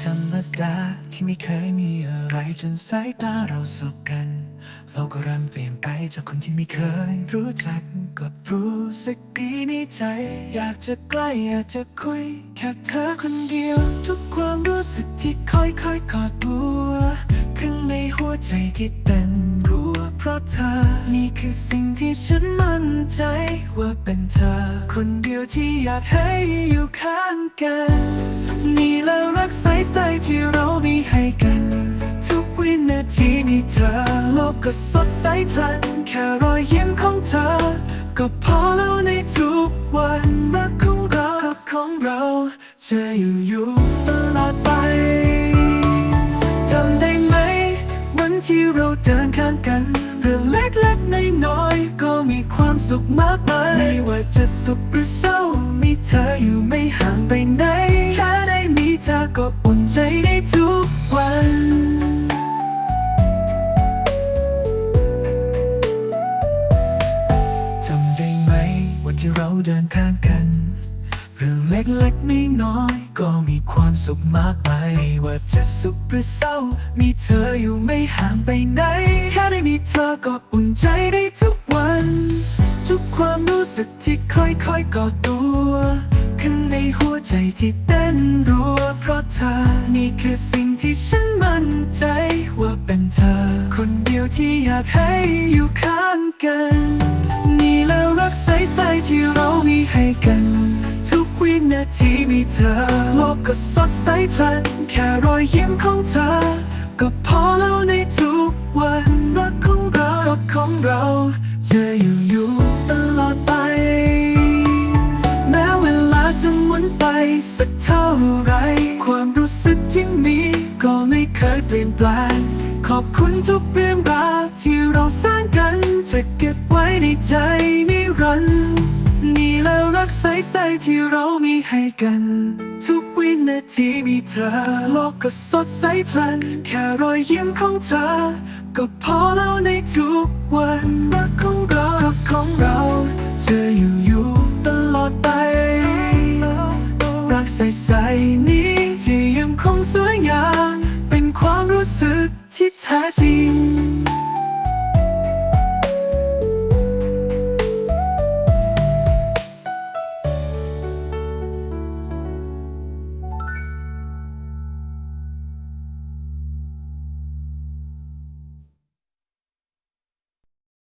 ธรรมดาที่ไม่เคยมีอะไรจนสายตาเราสบกันโลกก็เริ่มเปลี่ยนไปจากคนที่ไม่เคย รู้จักก็รู้สึกดีในใจ อยากจะใกล้อยากจะคุย แค่เธอคนเดียว ทุกความรู้สึกที่ค่อยๆกอดตัวข้างในหัวใจที่เต้นรัว เพราะเธอนี่คือสิ่งที่ฉันมั่นใจ ว่าเป็นเธอ คนเดียวที่อยากให้อยู่ข้างกัน นี่แหละรักใสๆที่เรามีให้กัน ทุกวินาทีมีเธอ โลกก็สดใสพลัน แค่รอยยิ้มของเธอ ก็พอแล้วในทุกวันรักของเราก็ของเราจะอยู่อยู่ตลอดไปจำได้ไหม วันที่เราเดินข้างกัน เรื่องเล็กๆนน้อยๆก็มีความสุขมากมายไม่ว่าจะสุขหรือเศร้า มีเธออยู่ไม่ห่างไปไหน ก็อุ่นใจได้ทุกวันจำได้ไหมวันที่เราเดินข้างกัน เรื่องเล็กๆไม่น้อยก็มีความสุขมากมายไม่ว่าจะสุขหรือเศร้า มีเธออยู่ไม่ห่างไปไหน แค่ได้มีเธอก็อุ่นใจได้ทุกวัน ทุกความรู้สึกที่ค่อยๆก่อตัวข้างในหัวใจที่เต้นรัว ธอ นี่คือสิ่งที่ฉันมั่นใจว่าเป็นเธอ คนเดียวที่อยากให้อยู่ข้างกัน นี่แหละรักใสๆที่เรามีให้กัน ทุกวินาทีมีเธอ โลกก็สดใสพลัน แค่รอยยิ้มของเธอ ก็พอแล้วในทุกวันรักของเราก็ของเราจะอยู่อยู่ตลอดไป แม้เวลาจะหมุนไปสักเท่าไร เคยเปลี่ยนแปลง ขอบคุณทุกเรื่องราวที่เราสร้างกัน จะเก็บไว้ในใจนิรันดร์นี่แหละรักใสๆที่เรามีให้กัน ทุกวินาทีมีเธอ โลกก็สดใสพลัน แค่รอยยิ้มของเธอ ก็พอแล้วในทุกวันรักของเราก็ของเราจะอยู่อยู่ตลอดไป รักใสๆนี้จะยังคงสวยงาม